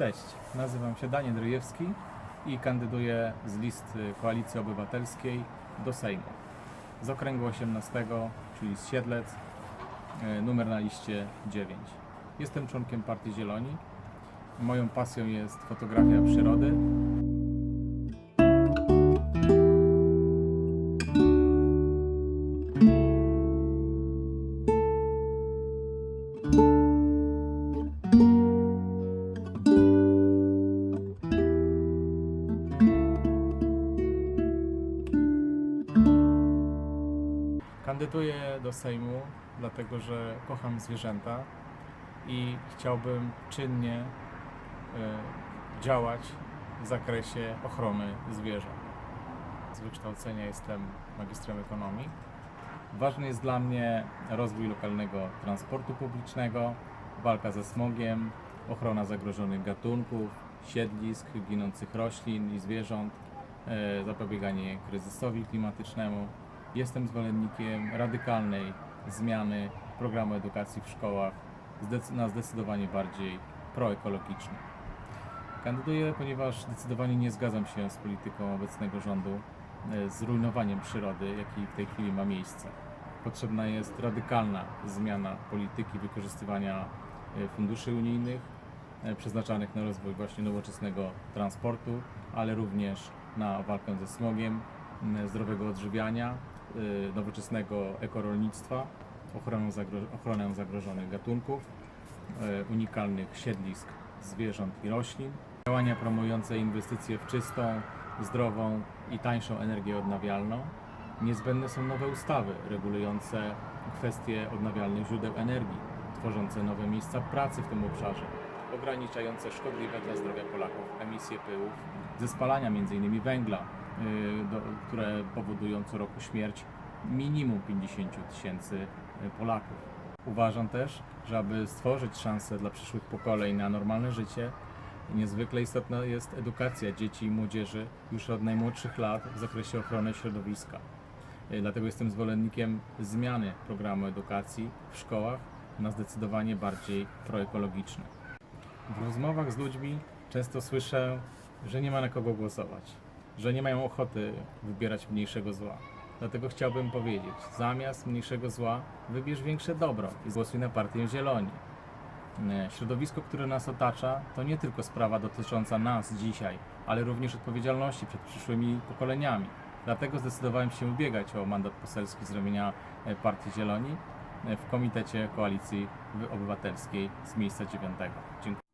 Cześć, nazywam się Daniel Dryjewski i kandyduję z listy Koalicji Obywatelskiej do Sejmu. Z okręgu 18, czyli z Siedlec, e, numer na liście 9. Jestem członkiem Partii Zieloni. Moją pasją jest fotografia przyrody. Kandyduję do Sejmu, dlatego że kocham zwierzęta i chciałbym czynnie e, działać w zakresie ochrony zwierząt. Z wykształcenia jestem magistrem ekonomii. Ważny jest dla mnie rozwój lokalnego transportu publicznego, walka ze smogiem, ochrona zagrożonych gatunków, siedlisk, ginących roślin i zwierząt, e, zapobieganie kryzysowi klimatycznemu. Jestem zwolennikiem radykalnej zmiany programu edukacji w szkołach na zdecydowanie bardziej proekologiczny. Kandyduję, ponieważ zdecydowanie nie zgadzam się z polityką obecnego rządu, e, z rujnowaniem przyrody, jaki w tej chwili ma miejsce. Potrzebna jest radykalna zmiana polityki wykorzystywania e, funduszy unijnych e, przeznaczanych na rozwój właśnie nowoczesnego transportu, ale również na walkę ze smogiem, zdrowego odżywiania, nowoczesnego ekorolnictwa, ochronę, zagro- ochronę zagrożonych gatunków, y, unikalnych siedlisk zwierząt i roślin, działania promujące inwestycje w czystą, zdrową i tańszą energię odnawialną. Niezbędne są nowe ustawy regulujące kwestie odnawialnych źródeł energii, tworzące nowe miejsca pracy w tym obszarze, ograniczające szkodliwe dla zdrowia Polaków emisje pyłów ze spalania m.in. węgla, y, do, które powodują co roku śmierć minimum 50 tysięcy y, Polaków. Uważam też, że aby stworzyć szansę dla przyszłych pokoleń na normalne życie, niezwykle istotna jest edukacja dzieci i młodzieży już od najmłodszych lat w zakresie ochrony środowiska. Y, Dlatego jestem zwolennikiem zmiany programu edukacji w szkołach na zdecydowanie bardziej proekologiczny. W rozmowach z ludźmi często słyszę, że nie ma na kogo głosować, że nie mają ochoty wybierać mniejszego zła. Dlatego chciałbym powiedzieć, zamiast mniejszego zła wybierz większe dobro i głosuj na partię Zieloni. E, Środowisko, które nas otacza, to nie tylko sprawa dotycząca nas dzisiaj, ale również odpowiedzialności przed przyszłymi pokoleniami. Dlatego zdecydowałem się ubiegać o mandat poselski z ramienia e, Partii Zieloni e, w Komitecie Koalicji Obywatelskiej z miejsca dziewiątego. Dziękuję.